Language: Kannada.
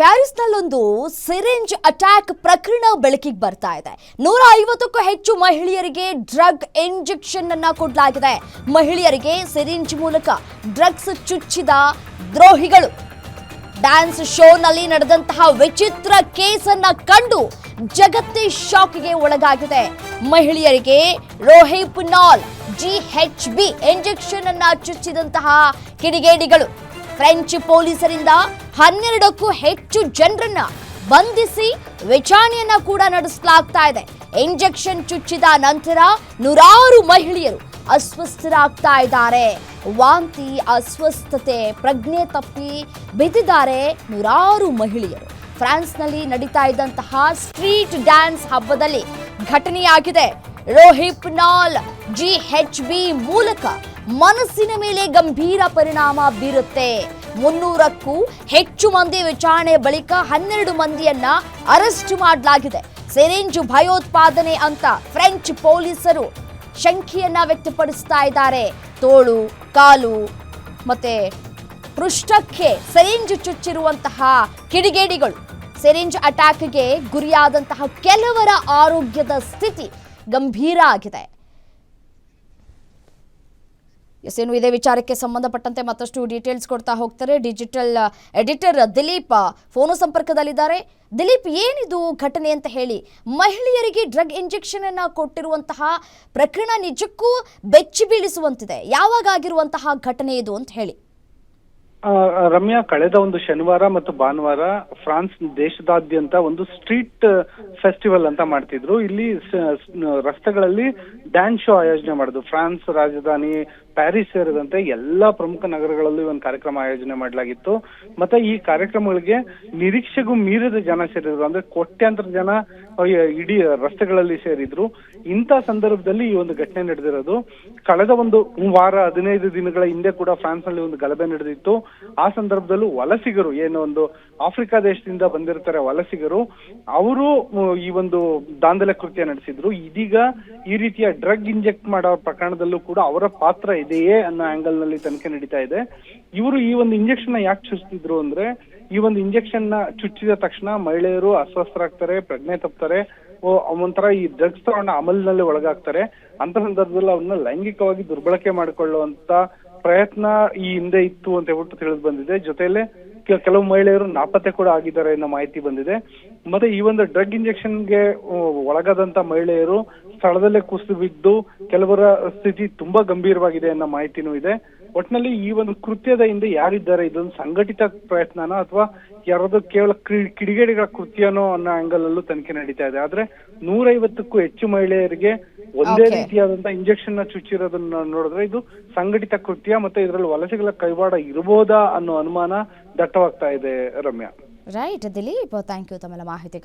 ಪ್ಯಾರಿಸ್ನಲ್ಲೊಂದು ಸಿರಿಂಜ್ ಅಟ್ಯಾಕ್ ಪ್ರಕರಣ ಬೆಳಕಿಗೆ ಬರ್ತಾ ಇದೆ. ನೂರ ಐವತ್ತಕ್ಕೂ ಹೆಚ್ಚು ಮಹಿಳೆಯರಿಗೆ ಡ್ರಗ್ ಇಂಜೆಕ್ಷನ್ ಅನ್ನ ಕೊಡಲಾಗಿದೆ. ಮಹಿಳೆಯರಿಗೆ ಸಿರಿಂಜ್ ಮೂಲಕ ಡ್ರಗ್ಸ್ ಚುಚ್ಚಿದ ದ್ರೋಹಿಗಳು. ಡ್ಯಾನ್ಸ್ ಶೋನಲ್ಲಿ ನಡೆದಂತಹ ವಿಚಿತ್ರ ಕೇಸನ್ನ ಕಂಡು ಜಗತ್ತೇ ಶಾಕ್ಗೆ ಒಳಗಾಗಿದೆ. ಮಹಿಳೆಯರಿಗೆ Rohypnol G H B injection ಅನ್ನ ಚುಚ್ಚಿದಂತಹ ಕಿಡಿಗೇಡಿಗಳು. ಫ್ರೆಂಚ್ ಪೊಲೀಸರಿಂದ ಹನ್ನೆರಡಕ್ಕೂ ಹೆಚ್ಚು ಜನರನ್ನ ಬಂಧಿಸಿ ವಿಚಾರಣೆಯನ್ನ ಕೂಡ ನಡೆಸಲಾಗ್ತಾ ಇದೆ. ಇಂಜೆಕ್ಷನ್ ಚುಚ್ಚಿದ ನಂತರ ನೂರಾರು ಮಹಿಳೆಯರು ಅಸ್ವಸ್ಥರಾಗ್ತಾ ಇದ್ದಾರೆ. ವಾಂತಿ, ಅಸ್ವಸ್ಥತೆ, ಪ್ರಜ್ಞೆ ತಪ್ಪಿ ಬಿದ್ದಿದ್ದಾರೆ ನೂರಾರು ಮಹಿಳೆಯರು. ಫ್ರಾನ್ಸ್ನಲ್ಲಿ ನಡೀತಾ ಇದ್ದಂತಹ ಸ್ಟ್ರೀಟ್ ಡ್ಯಾನ್ಸ್ ಹಬ್ಬದಲ್ಲಿ ಘಟನೆಯಾಗಿದೆ. ರೋಹಿಪ್ನಾಲ್ ಜಿ ಎಚ್ ಬಿ ಮೂಲಕ ಮನಸ್ಸಿನ ಮೇಲೆ ಗಂಭೀರ ಪರಿಣಾಮ ಬೀರುತ್ತೆ. ಮುನ್ನೂರಕ್ಕೂ ಹೆಚ್ಚು ಮಂದಿ ವಿಚಾರಣೆ ಬಳಿಕ ಹನ್ನೆರಡು ಮಂದಿಯನ್ನ ಅರೆಸ್ಟ್ ಮಾಡಲಾಗಿದೆ. ಸೆರೆಂಜ್ ಭಯೋತ್ಪಾದನೆ ಅಂತ ಫ್ರೆಂಚ್ ಪೊಲೀಸರು ಶಂಕೆಯನ್ನ ವ್ಯಕ್ತಪಡಿಸ್ತಾ ಇದ್ದಾರೆ. ತೋಳು, ಕಾಲು ಮತ್ತೆ ಪೃಷ್ಠಕ್ಕೆ ಸೆರೆಂಜ್ ಚುಚ್ಚಿರುವಂತಹ ಕಿಡಿಗೇಡಿಗಳು. ಸೆರೆಂಜ್ ಅಟ್ಯಾಕ್ಗೆ ಗುರಿಯಾದಂತಹ ಕೆಲವರ ಆರೋಗ್ಯದ ಸ್ಥಿತಿ ಗಂಭೀರ ಆಗಿದೆ. ಎಸ್ ಏನು ಇದೇ ವಿಚಾರಕ್ಕೆ ಸಂಬಂಧಪಟ್ಟಂತೆ ಮತ್ತಷ್ಟು ಡೀಟೇಲ್ಸ್ ಕೊಡ್ತಾ ಹೋಗ್ತಾರೆ. ಡಿಜಿಟಲ್ ಎಡಿಟರ್ ದಿಲೀಪ್ ಫೋನು ಸಂಪರ್ಕದಲ್ಲಿದ್ದಾರೆ. ದಿಲೀಪ್, ಏನಿದು ಘಟನೆ ಅಂತ ಹೇಳಿ, ಮಹಿಳೆಯರಿಗೆ ಡ್ರಗ್ ಇಂಜೆಕ್ಷನ್ ಅನ್ನ ಕೊಟ್ಟಿರುವಂತಹ ಪ್ರಕರಣ ನಿಜಕ್ಕೂ ಬೆಚ್ಚಿ ಬೀಳಿಸುವಂತಿದೆ. ಯಾವಾಗ ಆಗಿರುವಂತಹ ಘಟನೆ ಇದು ಅಂತ ಹೇಳಿ. ರಮ್ಯಾ, ಕಳೆದ ಒಂದು ಶನಿವಾರ ಮತ್ತು ಭಾನುವಾರ ಫ್ರಾನ್ಸ್ ದೇಶದಾದ್ಯಂತ ಒಂದು ಸ್ಟ್ರೀಟ್ ಫೆಸ್ಟಿವಲ್ ಅಂತ ಮಾಡ್ತಿದ್ರು. ಇಲ್ಲಿ ರಸ್ತೆಗಳಲ್ಲಿ ಡ್ಯಾನ್ಸ್ ಶೋ ಆಯೋಜನೆ ಮಾಡುದು. ಫ್ರಾನ್ಸ್ ರಾಜಧಾನಿ ಪ್ಯಾರಿಸ್ ಸೇರಿದಂತೆ ಎಲ್ಲಾ ಪ್ರಮುಖ ನಗರಗಳಲ್ಲೂ ಒಂದು ಕಾರ್ಯಕ್ರಮ ಆಯೋಜನೆ ಮಾಡಲಾಗಿತ್ತು. ಮತ್ತೆ ಈ ಕಾರ್ಯಕ್ರಮಗಳಿಗೆ ನಿರೀಕ್ಷೆಗೂ ಮೀರಿದ ಜನ ಸೇರಿದ್ರು. ಅಂದ್ರೆ ಕೋಟ್ಯಾಂತರ ಜನ ಇಡೀ ರಸ್ತೆಗಳಲ್ಲಿ ಸೇರಿದ್ರು. ಇಂಥ ಸಂದರ್ಭದಲ್ಲಿ ಈ ಒಂದು ಘಟನೆ ನಡೆದಿರೋದು. ಕಳೆದ ಒಂದು ವಾರ, ಹದಿನೈದು ದಿನಗಳ ಹಿಂದೆ ಕೂಡ ಫ್ರಾನ್ಸ್ನಲ್ಲಿ ಒಂದು ಗಲಭೆ ನಡೆದಿತ್ತು. ಆ ಸಂದರ್ಭದಲ್ಲೂ ವಲಸಿಗರು ಏನು ಒಂದು ಆಫ್ರಿಕಾ ದೇಶದಿಂದ ಬಂದಿರ್ತಾರೆ ವಲಸಿಗರು, ಅವರು ಈ ಒಂದು ದಾಂಧಲೆ ಕೃತ್ಯ ನಡೆಸಿದ್ರು. ಇದೀಗ ಈ ರೀತಿಯ ಡ್ರಗ್ ಇಂಜೆಕ್ಟ್ ಮಾಡೋ ಪ್ರಕರಣದಲ್ಲೂ ಕೂಡ ಅವರ ಪಾತ್ರ ಇದೆಯೇ ಅನ್ನೋ ಆಂಗಲ್ನಲ್ಲಿ ತನಿಖೆ ನಡೀತಾ ಇದೆ. ಇವರು ಈ ಒಂದು ಇಂಜೆಕ್ಷನ್ ಯಾಕೆ ಚುಚ್ತಿದ್ರು ಅಂದ್ರೆ, ಈ ಒಂದು ಇಂಜೆಕ್ಷನ್ನ ಚುಚ್ಚಿದ ತಕ್ಷಣ ಮಹಿಳೆಯರು ಅಸ್ವಸ್ಥರಾಗ್ತಾರೆ, ಪ್ರಜ್ಞೆ ತಪ್ತಾರೆ ಒಂಥರ ಈ ಡ್ರಗ್ಸ್ ತಗೊಂಡ ಅಮಲ್ನಲ್ಲಿ ಒಳಗಾಗ್ತಾರೆ. ಅಂತ ಸಂದರ್ಭದಲ್ಲಿ ಅವ್ರನ್ನ ಲೈಂಗಿಕವಾಗಿ ದುರ್ಬಳಕೆ ಮಾಡಿಕೊಳ್ಳುವಂತ ಪ್ರಯತ್ನ ಈ ಹಿಂದೆ ಇತ್ತು ಅಂತ ಹೇಳ್ಬಿಟ್ಟು ತಿಳಿದು ಬಂದಿದೆ. ಜೊತೆಲೆ ಕೆಲವು ಮಹಿಳೆಯರು ನಾಪತ್ತೆ ಕೂಡ ಆಗಿದ್ದಾರೆ ಅನ್ನೋ ಮಾಹಿತಿ ಬಂದಿದೆ. ಮತ್ತೆ ಈ ಒಂದು ಡ್ರಗ್ ಇಂಜೆಕ್ಷನ್ಗೆ ಒಳಗಾದಂತ ಮಹಿಳೆಯರು ಸ್ಥಳದಲ್ಲೇ ಕುಸಿದು ಬಿದ್ದು ಕೆಲವರ ಸ್ಥಿತಿ ತುಂಬಾ ಗಂಭೀರವಾಗಿದೆ ಅನ್ನೋ ಮಾಹಿತಿನೂ ಇದೆ. ಒಟ್ನಲ್ಲಿ ಈ ಒಂದು ಕೃತ್ಯದ ಹಿಂದೆ ಯಾರಿದ್ದಾರೆ? ಇದೊಂದು ಸಂಘಟಿತ ಪ್ರಯತ್ನನ ಅಥವಾ ಯಾರಾದ್ರೂ ಕೇವಲ ಕಿಡಿಗೇಡಿಗಳ ಕೃತ್ಯನೋ ಅನ್ನೋ ಆಂಗಲ್ ಅಲ್ಲೂ ತನಿಖೆ ನಡೀತಾ ಇದೆ. ಆದ್ರೆ ನೂರೈವತ್ತಕ್ಕೂ ಹೆಚ್ಚು ಮಹಿಳೆಯರಿಗೆ ಒಂದೇ ರೀತಿಯಾದಂತಹ ರೀತಿಯಾದಂತ ಇಂಜೆಕ್ಷನ್ನ ಚುಚ್ಚಿರೋದನ್ನ ನೋಡಿದ್ರೆ ಇದು ಸಂಘಟಿತ ಕೃತ್ಯ ಮತ್ತೆ ಇದರಲ್ಲಿ ವಲಸೆಗಳ ಕೈವಾಡ ಇರಬಹುದಾ ಅನ್ನೋ ಅನುಮಾನ ದಟ್ಟವಾಗ್ತಾ ಇದೆ Ramya. Right Dileep thank you ತಮ್ಮ ಮಾಹಿತಿ